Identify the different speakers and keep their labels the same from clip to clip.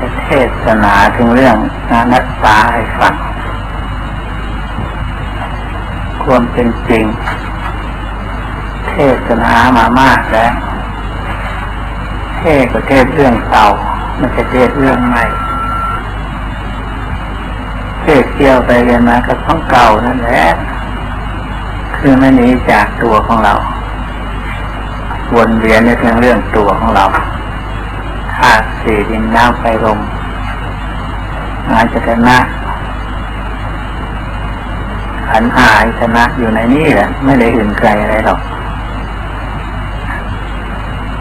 Speaker 1: จะเทศนาถึงเรื่องอนัตตาให้ฟังความเป็นจริง เทศนามามากแล้วเทศก็เทศเรื่องเก่าไม่ใช่เทศเรื่องใหม่เทศเกี่ยวไปเรียนมาก็ต้องเก่านั่นแหละคือไม่หนีจากตัวของเรา วนเวียนในเรื่องเรื่องตัวของเรา สี่ดินน้ำไฟลมงานจะชนะขันหายชนะอยู่ในนี่แหละ ไม่ได้อื่นไกลอะไรหรอก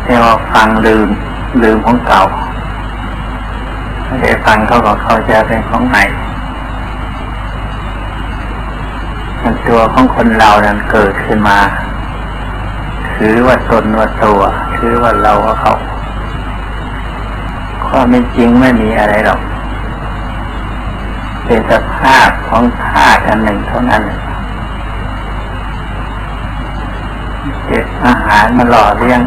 Speaker 1: แต่ว่าฟังลืมลืมของเก่าไม่ได้ฟังเขาก็เขาจะเป็นของใหม่มันตัวของคนเรานั้นเกิดขึ้นมา ถือว่าตนว่าตัว ถือว่าเราว่าเขา ความเป็นจริงไม่มีอะไรหรอก เป็นสภาพของธาตุอันหนึ่งเท่านั้นเก็บอาหารมาหล่อเลี้ยง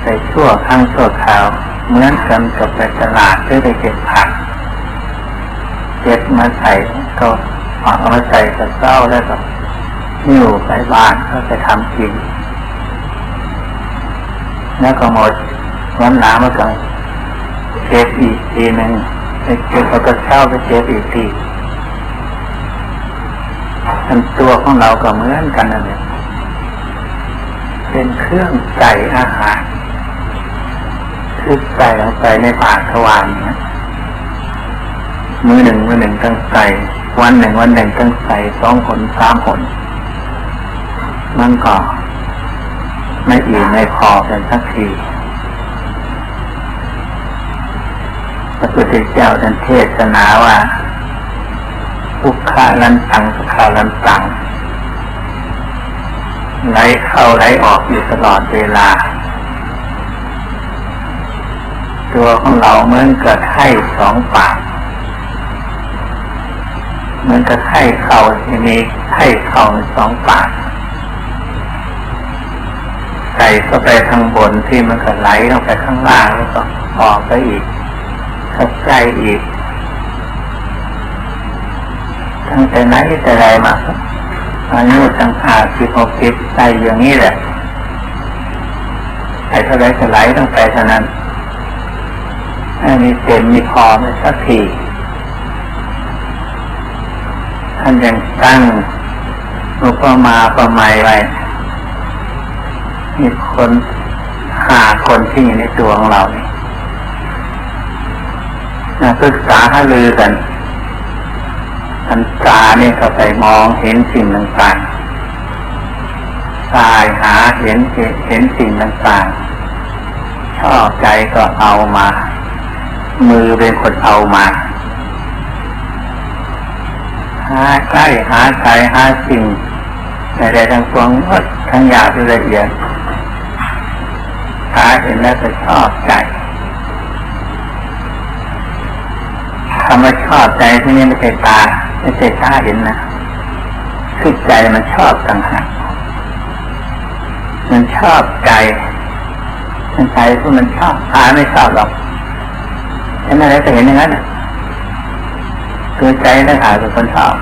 Speaker 1: ใส่ชั่วข้างชั่วคราวเหมือนกันกับไปตลาดซื้อไปเก็บผักเก็บมาใส่ก็เอามาใส่กระเซ้าแล้วก็นิ้วไปบ้านก็ไปทำกินแล้วก็หมด วันหนามาก็เก็บอีกทีหนึ่งไปเก็บแล้วก็เช่าไปเก็บอีกทีอันตัวของเราก็เหมือนกันนั่นเองเป็นเครื่องใส่อาหารคือใส่ลงไปในปากทวารเนี่ยมือหนึ่งมือหนึ่งต้องใส่วันหนึ่งวันหนึ่งต้องใส่สองผลสามผลมันก็ไม่อิ่มไม่พอเป็นสักที ระพุทธเจ้าท่านเทศนาว่าทุกขาลันตังสุขาลันตังไหลเข้าไหลออกอยู่ตลอดเวลา ตัวของเราเหมือนกับไข่สองปากเหมือนกับไข่เข่าที่มีไข่เข่าสองปากใส่เข้าไปข้างบนที่มันก็ไหลลงไปข้างล่างแล้วก็ออกไปอีก เข้าใจอีก ตั้งแต่ไหนแต่ไรมาอายุตั้งห้าสิบหกสิบใจอย่างนี้แหละใส่เท่าไรก็ไหลลงไปเท่านั้นไม่มีเต็มมีพอไม่สักทีท่านยังตั้งอุปมาประไมยไว้มีคนหาคนที่อยู่ในตัวของเรานี่มา ศึกษาหาลือกันอันตาเนี่ยก็ไปมองเห็นสิ่งต่างๆตายหาเห็นเห็นสิ่งต่างๆ ชอบใจก็เอามา มือเป็นคนเอามาหาใกล้หาไกลหาสิ่งใดๆทั้งปวงทั้งหยาบละเอียดตาเห็นแล้วก็ชอบใจ คำว่าชอบใจที่นี่ไม่ใช่ตาไม่ใช่ตาเห็นนะคือใจมันชอบต่างหากมันชอบใจมันใจที่มันชอบตาไม่ชอบหรอกเห็นอะไรก็เห็นอย่างนั้นตัวใจต่างหากเป็นคนชอบ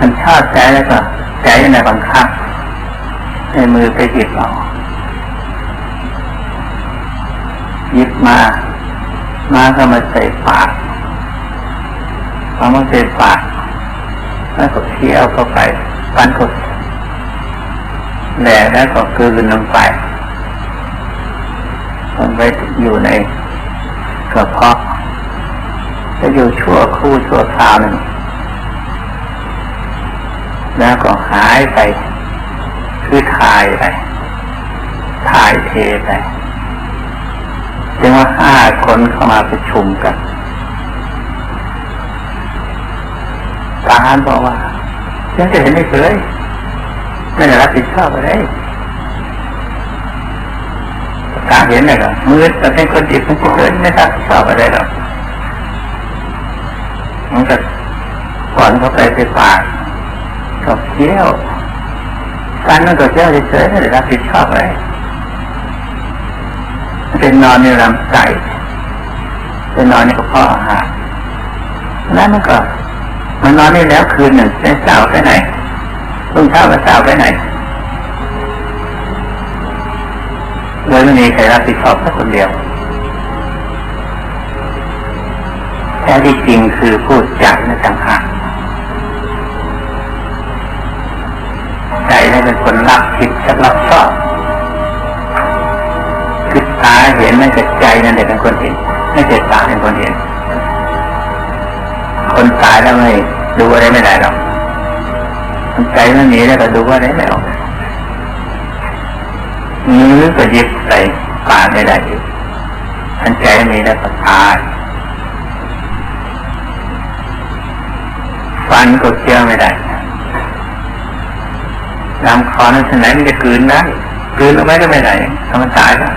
Speaker 1: มันชอบใจแล้วก็ใจในบังคับในมือไปหยิบเอาหยิบมา มาก็มาใส่ปากพอมาใส่ปากแล้วก็เคี้ยวเข้าไปฟันก็แหลกแล้วก็กลืนลงไปมันไปอยู่ในกระเพาะจะอยู่ชั่วครู่ชั่วคราวหนึ่งแล้วก็หายไป คือถ่ายไป ถ่ายเทไป จึงว่าห้าคนเข้ามาประชุมกันทหารบอกว่ายังจะเห็นไม่เคยไม่ได้รับผิดชอบอะไรการเห็นเนี่ยก็มือแต่เป็นคนจิตมันจะเกิดไม่รับผิดชอบอะไรหรอกมันก็ก่อนเข้าไปไปปากกับเที่ยวการนั่นก็เที่ยวเฉยๆไม่ได้รับผิดชอบอะไร เป็นนอนในลำไส้เป็นนอนในกระเพาะอาหารแล้วมันก็มันนอนนี่แล้วคืนหนึ่งได้สาวไปไหนรุ่งเช้าก็สาวไปไหนโดยไม่มีใครรับผิดชอบสักคนเดียวแท้ที่จริงคือพูดจักนะจังหากใจได้เป็นคนรับผิดกับรับชอบ เห็นไม่ใช่ใจนั่นเด็กเป็นคนเห็น ไม่ใช่ตาเป็นคนเห็น คนตายแล้วไม่ดูอะไรไม่ได้หรอกมันใจไม่มีแล้วก็ดูอะไรไม่ออกมือก็ยึดใส่ปากไม่ได้อยู่ทันใจมีแล้วก็ตายฟันก็เคี้ยวไม่ได้ลำคอนั้นที่ไหนมันจะกืนได้กืนเอาไว้ก็ไม่ได้ทำมันตายแล้ว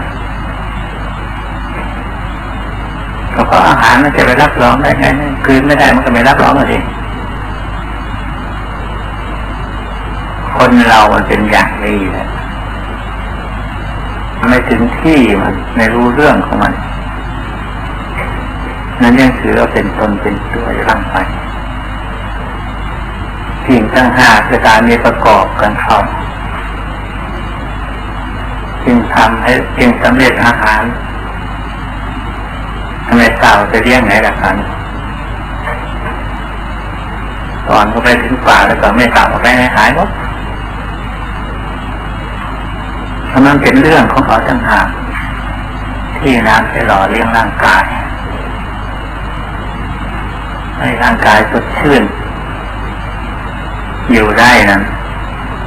Speaker 1: ก็อาหารมันจะไปรับรองได้ไงกลืนไม่ได้มันก็ไม่รับรองเลย คนเรามันเป็นอย่างนี้แหละไม่ถึงที่มันไม่รู้เรื่องของมัน นั้นยังถือว่าเป็นตนเป็นตัวร่างไปสิ่งทั้งห้าคือการมีประกอบกันเข้าจึงทำให้จึงสำเร็จอาหาร ทำไมสาจะเลี้ยงไหนล่ะครับตอนเขาไปถึงป่าแล้วก็ไม่สาไปให้หายหมดเพราะนั้นเป็นเรื่องของเขาทั้งหากที่น้ำจะหล่อเลี้ยงร่างกาย ให้ร่างกายสดชื่น อยู่ได้นั้น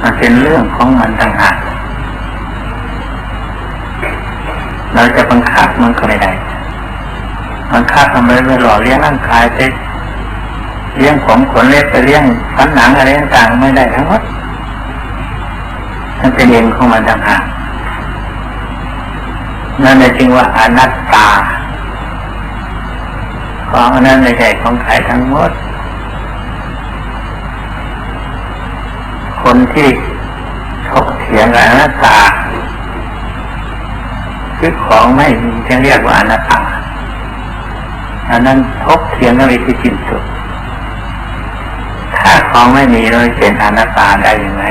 Speaker 1: มันเป็นเรื่องของมันต่างหากเราจะบังคับมันก็ไม่ได้ บังคับทำไมไปหล่อเลี้ยงร่างกายไปเลี้ยงผมขนเล็บไปเลี้ยงฟันหนังอะไรต่างๆไม่ได้ทั้งหมดมันเป็นเองของมันต่างหากนั่นเลยจึงว่าอนัตตา ของอันนั้นไม่ใช่ของใครทั้งหมด คนที่ถกเถียงกับอนัตตา คือของไม่มีจะเรียกว่าอนัตตา อันนั้นทกเถียงกันไปที่สิ้นสุด ถ้าของไม่มีเลยเป็นอนัตตาได้ยังไง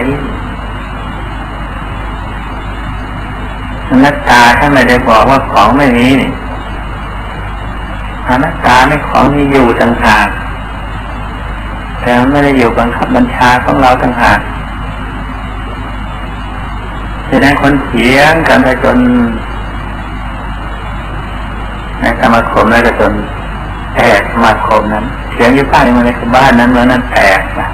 Speaker 1: อนัตตาถ้าไม่ได้บอกว่าของไม่มีนี่อนัตตาไม่ของมีอยู่ต่างหากแต่ไม่ได้อยู่บังคับบัญชาของเราต่างหากจะได้คนเถียงกันไปจนในสมาคมแล้จน มาคมนั้นเถียงอยู่ภายในบ้านนั้นเมื่อนั้นแตกนะ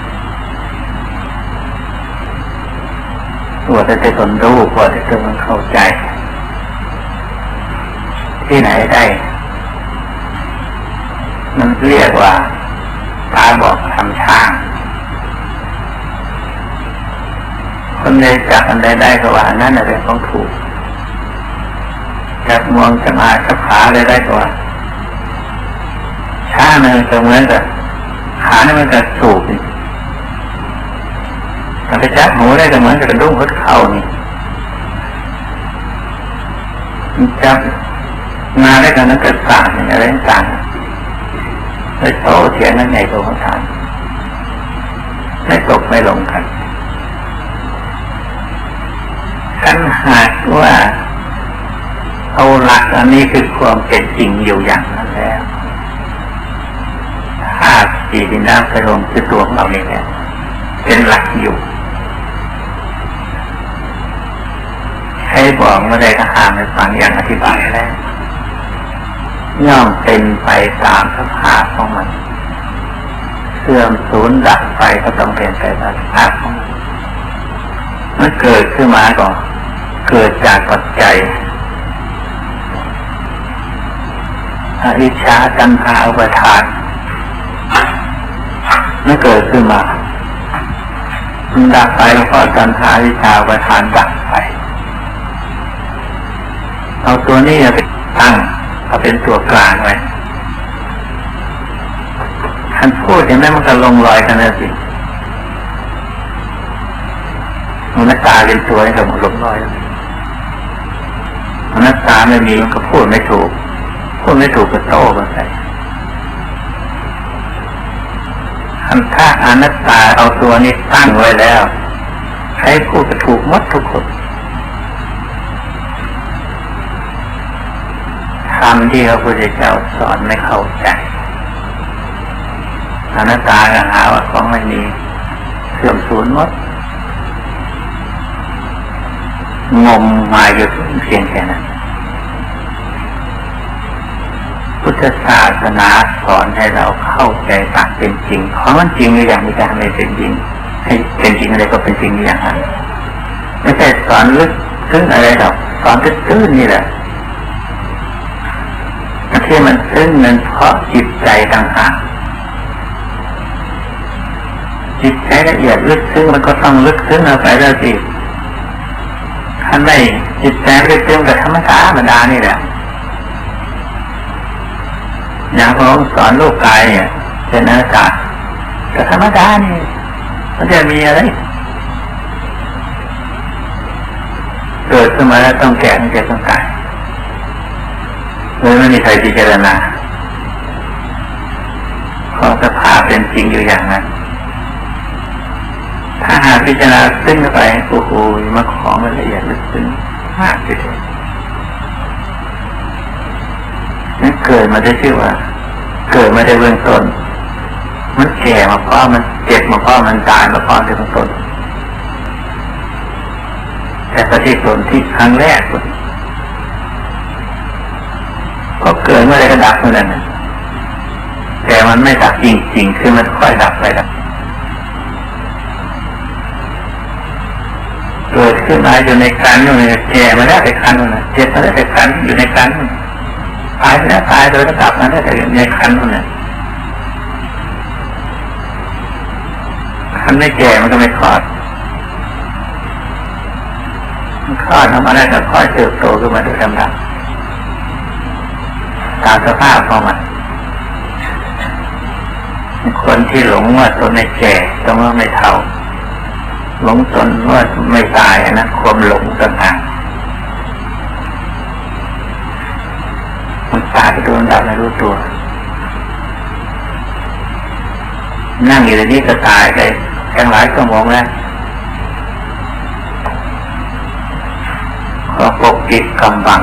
Speaker 1: ตัวจะได้ตนรู้ตัวจะได้มันเข้าใจ ที่ไหนได้ มันเรียกว่าตาบอกทำช่าง คนใดจับอันใดได้ก็ว่านั่นอะไรของถูกจับมวงจะมาจับขาอะไรได้ก็ว่า ช่ามันก็เหมือนกับขาเนี่ยมันก็ถูกนี่ถ้าไปจับหูได้ก็เหมือนกับกระดุ้งหัวเข่านี่จับมาได้ก็นั้นเกิดต่างอะไรต่างไปโตเถียงนั่นไงตัวของทานไม่ตกไม่ลงกันขันหากว่าเอาหลักอันนี้คือความเป็นจริงอยู่อย่างนั้นแล้ว สี่ดินน้ำไฟลมคือตัวของเรานี่แหละเป็นหลักอยู่ให้บอกไม่ได้ก็ห้ามในฟังอย่างอธิบายแล้วย่อมเป็นไปตามสภาพของมันเสื่อมสูญดับไปก็ต้องเป็นไปตามสภาพของมันมันเกิดขึ้นมาก่อนเกิดจากปัจจัยอวิชชาตัณหาอุปทาน มันเกิดขึ้นมามันดับไปเพราะตัณหาวิชาอุปทานดับไป เอาตัวนี้ไปตั้งเอาเป็นตัวกลางไว้ท่านพูดอย่างนั้นมันก็ลงรอยกันนะสิมันตาเป็นตัวนี่ก็หมดลงรอยแล้วมันตาไม่มีมันก็พูดไม่ถูก พูดไม่ถูกก็โต้กันไป คำท่าอนัตตาเอาตัวนี้ตั้งไว้แล้ว ใครพูดก็ถูกหมดทุกคนคำที่พระพุทธเจ้าสอนไม่เข้าใจอนัตตาก็หาว่าของไม่มีเสื่อมสูญหมดงมมาอยู่เพียงแค่นั้น พุทธศาสนาสอนให้เราเข้าใจตามเป็นจริงของมันจริงหรืออย่างนี้จะทำให้เป็นจริง ให้เป็นจริงอะไรก็เป็นจริงอย่างนั้นไม่ใช่สอนลึกซึ้งอะไรหรอกสอนตื้นนี่แหละที่มันซึ้งนั้นเพราะจิตใจต่างหากจิตใจละเอียดลึกซึ้งมันก็ต้องลึกซึ้งเอาไปแล้วสิท่านไม่จิตใจลึกซึ้งกับธรรมชาติธรรมดานี่แหละ อย่างผมสอนลูกกายเนี่ยเป็นอากาศแต่ธรรมดานี่มันจะมีอะไรเกิดขึ้นมาแล้วต้องแก่ต้องเจ็บต้องตายเลยไม่มีใครพิจารณาของสภาพเป็นจริงอยู่อย่างนั้น ถ้าหากพิจารณาซึ้งเข้าไปโอ้โหมาของมันละเอียดลึกซึ้งมากทีเดีย วนั่นเกิดมาได้ชื่อว่า เกิดมาได้เบื้องต้น มันแก่มาเพราะมันเจ็บมาเพราะมันตายมาเพราะที่เบื้องต้นแต่ปฏิสนธิครั้งแรกก็เกิดเมื่อไรก็ดับเมื่อนั้นแต่มันไม่ดับจริงๆคือมันค่อยดับไปดับเกิดขึ้นมาอยู่ในกันอยู่ในแก่มาแล้วแต่กันนู่นะเจ็บมาแล้วแต่กันอยู่ในกันน ตายไปแล้วตายโดยระดับนั้นได้แต่ในคันนู่นน่ะคันไม่แก่มันก็ไม่คลอดมันคลอดออกมาได้ก็ค่อยเติบโตขึ้นมาโดยลำดับตามสภาพของมันคนที่หลงว่าตนไม่แก่ตนว่าไม่เท่าหลงตนว่าไม่ตายนะความหลงต่าง ตายไปโดนดับไม่รู้ตัว นั่งอยู่ในนี้ก็ตายไปตั้งหลายชั่วโมงแล้วก็ปกปิดกำบัง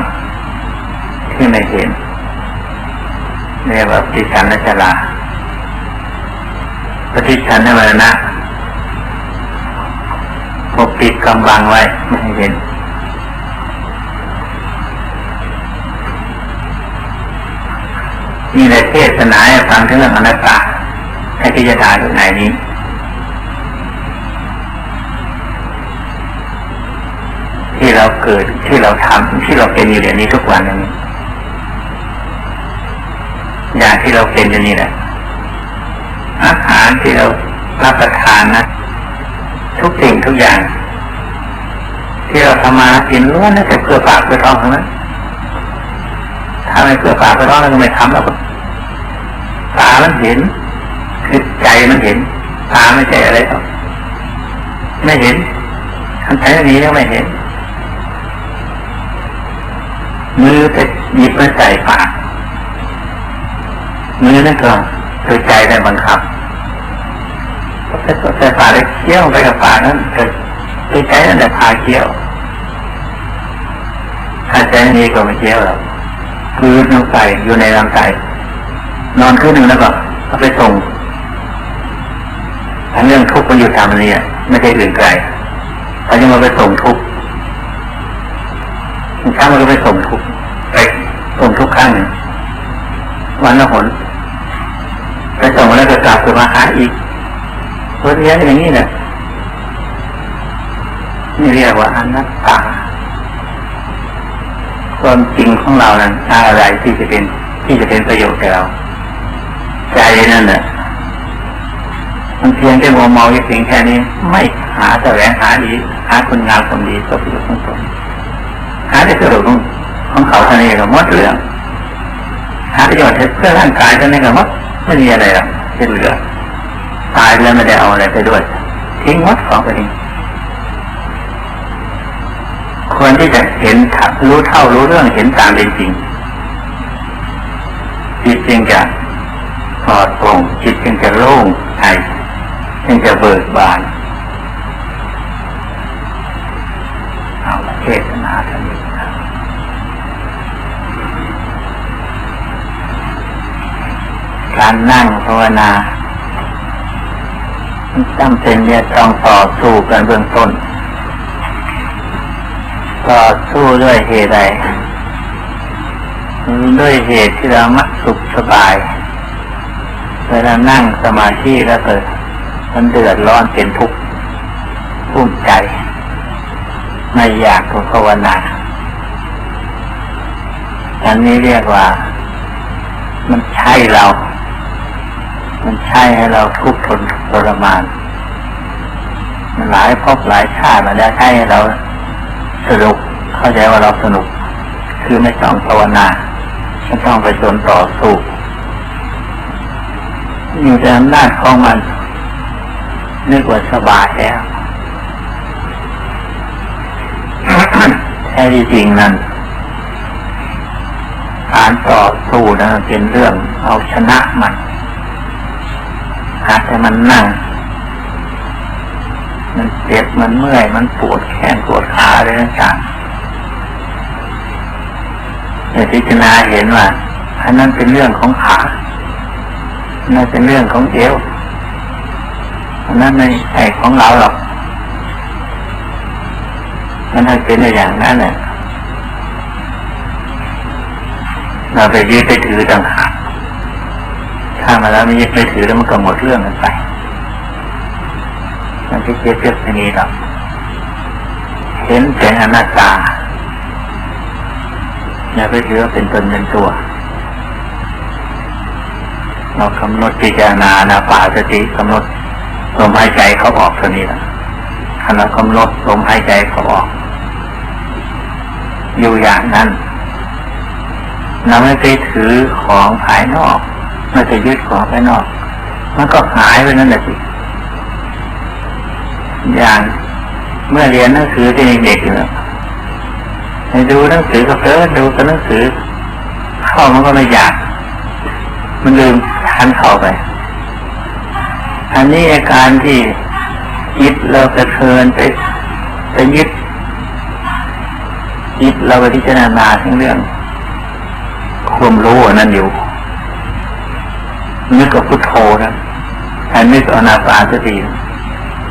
Speaker 1: ที่ไม่เห็นเรียกว่าปฏิชันนชลาปฏิชันนมรณะปกปิดกำบังไว้ไม่ให้เห็น มีในเทศนาให้ฟังถึงเรื่องอนัตตาให้พิจารณาอยู่ในนี้ ที่เราเกิดที่เราทำที่เราเป็นอยู่เดี๋ยวนี้ทุกวันนี้อย่างที่เราเป็นอยู่นี่แหละอาหารที่เรารับประทานนะทุกสิ่งทุกอย่าง ที่เราทำมากินล้วนนั่นแต่เพื่อปากเพื่อท้องทั้งนั้น ถ้าไม่เพื่อปากเพื่อท้องเราก็ไม่ทำแล้วตามันเห็นคือใจมันเห็นตาไม่ใช่อะไรหรอกไม่เห็นทำใจไม่มีแล้วไม่เห็นมือไปหยิบมาใส่ปากมือนั่นก็คือใจได้บังคับแต่แต่ปากได้เคี้ยวไปกับปากนั้นเกิดคือใจนั่นแหละพาเคี้ยวถ้าใจนี้ก็ไม่เคี้ยวหรอก คือลงไปอยู่ในร่างกายนอนคืนหนึ่งแล้วก็เอาไปส่งอันเรื่องทุกข์มันอยู่ตามนี้ไม่ใช่อื่นไกลเขาจะมาไปส่งทุกข์เช้ามันก็ไปส่งทุกข์ไปส่งทุกข์ครั้งหนึ่งวันละหนไปส่งแล้วก็กลับมาหาอีกเพื่อที่จะอย่างนี้แหละนี่เรียกว่าอนัตตา ความจริงของเรานั้นอะไรที่จะเป็นที่จะเป็นประโยชน์แก่เราใจนั่นแหละมันเพียงแค่มัวเมาอย่างเพียงแค่นี้ ไม่หาแสวงหาดีหาคุณงามความดีก็ประโยชน์ของตนหาได้ประโยชน์ของของเขาเท่านี้ก็หมดเรื่องหาประโยชน์เพื่อร่างกายเท่านี้ก็หมดไม่มีอะไรหรอกที่เหลือตายแล้วไม่ได้เอาอะไรไปด้วยทิ้งหมดของไปนี้ ควรที่จะเห็นรู้เท่ารู้เรื่องเห็นตามเป็นจริงจึงจะปลอดโปร่งจิตจึงจะโล่งใจจึงจะเบิกบานเอาเทศนาท่านนี้การนั่งภาวนาจำเป็นเนี่ยต้องต่อสู้กันเบื้องต้น ต่อสู้ด้วยเหตุใดด้วยเหตุที่เรามักสุขสบาย เวลานั่งสมาธิแล้วเกิดมันเดือดร้อนเป็นทุกข์พุ่มใจ ไม่อยากภาวนาอันนี้เรียกว่า มันใช่เรา มันใช่ให้เราทุกข์ทนทรมานหลายภพหลายชาติมาแล้วใช่ให้เรา สนุกเข้าใจว่าเราสนุก คือไม่ต้องภาวนาไม่ต้องไปจนต่อสู้อยู่ในอำนาจของมันนึกว่าสบายแล้วแท้ที่จริงนั้นการต่อสู้นั้นเป็นเรื่องเอาชนะมันหากแต่มันนั่ง เจ็บมันเมื่อย มันปวดแขนปวดขาอะไรต่างๆแต่พิจารณาเห็นว่าอันนั้นเป็นเรื่องของขานั่นเป็นเรื่องของเอวอันนั้นไม่ใช่ของเราหรอกมันให้เป็นอย่างนั้นเนี่ยเราไปยึดไปถือต่างหากถ้ามาแล้วไม่ยึดไม่ถือแล้วมันก็หมดเรื่องกันไป มันจะเจ็บเจ็บไปนี้หรอกเห็นเป็นอนัตตาอย่าไปถือว่าเป็นตนเป็นตัว เรากำหนดพิจารณานาป่าสติกำหนดลมหายใจเขาออกเท่านี้ละขณะกำหนดลมหายใจเขาออก อยู่อย่างนั้นเราไม่ไปถือของภายนอก ไม่ไปยึดของภายนอก มันก็หายไปนั่นแหละสิ อย่างเมื่อเรียนหนังสือที่เด็กๆอยู่ให้ดูหนังสือก็เพลินดูกับหนังสือเข้ามันก็ไม่อยาก มันลืมทานเข้าไป อันนี้อาการที่ยึดเราไปเพลินไปไปยึดยึดเราไปพิจารณาทั้งเรื่องความรู้นั่นอยู่นึกกับพุทโธนะแทนนึกอนาปานสติ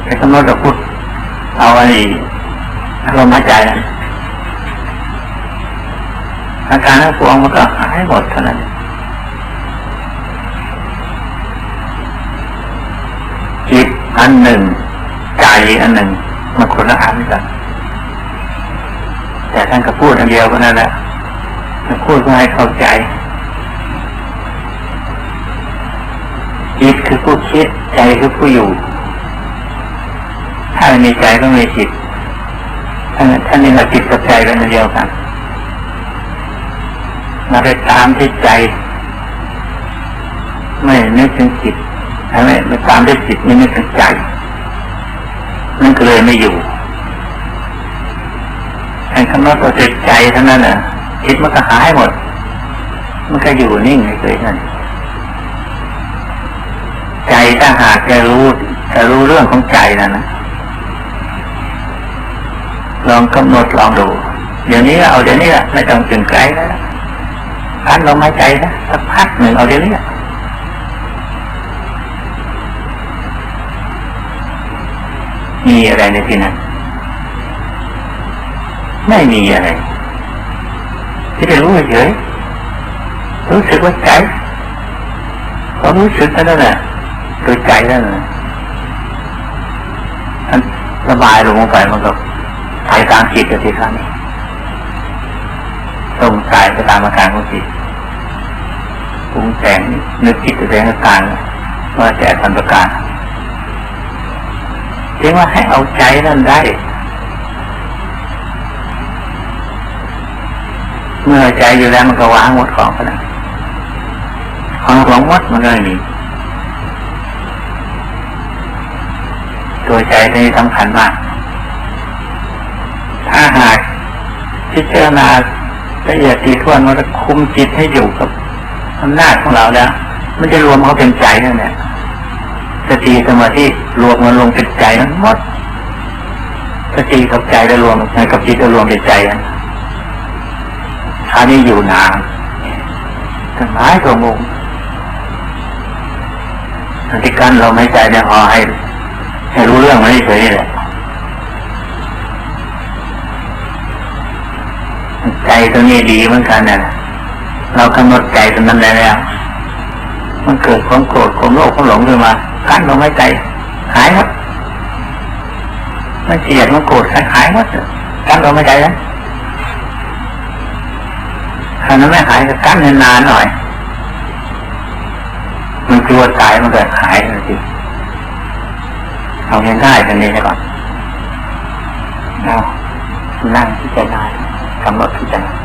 Speaker 1: ไปกำหนดกับพุทเอาอะไรลมหายใจอาการทั้งปวงมันก็หายหมดเท่านั้นจิตอันหนึ่งใจอันหนึ่งมันคนละอันกันแต่ท่านก็พูดอันเดียวก็นั่นแหละพูดเพื่อให้เข้าใจจิตคือผู้คิดใจคือผู้อยู่ ถ้าไม่มีใจก็ไม่มีจิตท่านท่านนี่เราจิตกับใจเป็นอันเดียวกันเราไปตามที่ใจ ไม่นึกถึงจิตไม่ไม่ตามที่จิตไม่นึกถึงใจนั่นก็เลยไม่อยู่ไอ้คำว่าตัวจิตใจเท่านั้นน่ะจิตมันก็หายหมด มันก็อยู่นิ่งเฉยๆนั่นใจถ้าหากจะรู้จะรู้เรื่องของใจนั่นนะ ลองกำหนดลองดู เดี๋ยวนี้เอาเดี๋ยวนี้แหละไม่ต้องถึงไกลแล้วการลมหายใจนะสักพักหนึ่งเอาเดี๋ยวนี้มีอะไรในที่นั้นไม่มีอะไร ที่จะรู้เฉยรู้สึกว่าใจก็รู้สึกนั่นแหละโดยใจนั่นแหละมันสบายลงไปมันก็ ไปตามจิตกับที่ข้างนี้ตรงกายไปตามอาการของจิตปรุงแต่งนึกคิดแสดงอาการว่าแต่ทันประการเรียกว่าให้เอาใจนั่นได้ เมื่อใจอยู่แล้วมันก็วางหมดของไปแล้วของหลงหมดมันเลยมีตัวใจนี่สำคัญมาก ถ้าหากพิจารณาละเอียดทีท่วนมันจะคุมจิตให้อยู่กับอำนาจของเราแล้ว มันจะรวมเขาเป็นใจนั่นแหละสติสมาธิรวมมันลงเป็นใจทั้งหมดสติกับใจจะรวมกับจิตจะรวมเป็นใจกันคราวนี้อยู่นานทั้งหลายตัวมุมอันที่กั้นเราไม่ใจเนี่ยพอให้ให้รู้เรื่องไม่เฉยๆแหละ ใจตัวนี้ดีเหมือนกันนะเรากำหนดใจตรงนั้นแล้ว มันเกิดความโกรธความโลภความหลงขึ้นมากั้นลมหายใจหายหมดมันเกลียดมันโกรธหายหมดกั้นลมหายใจนะถ้านั้นไม่หายก็กั้นนานหน่อย มันกลัวตายมันเกิดหายทันทีเอาง่ายๆกันนี้ก่อนเอานั่งพิจารณากำหนด พิจารณา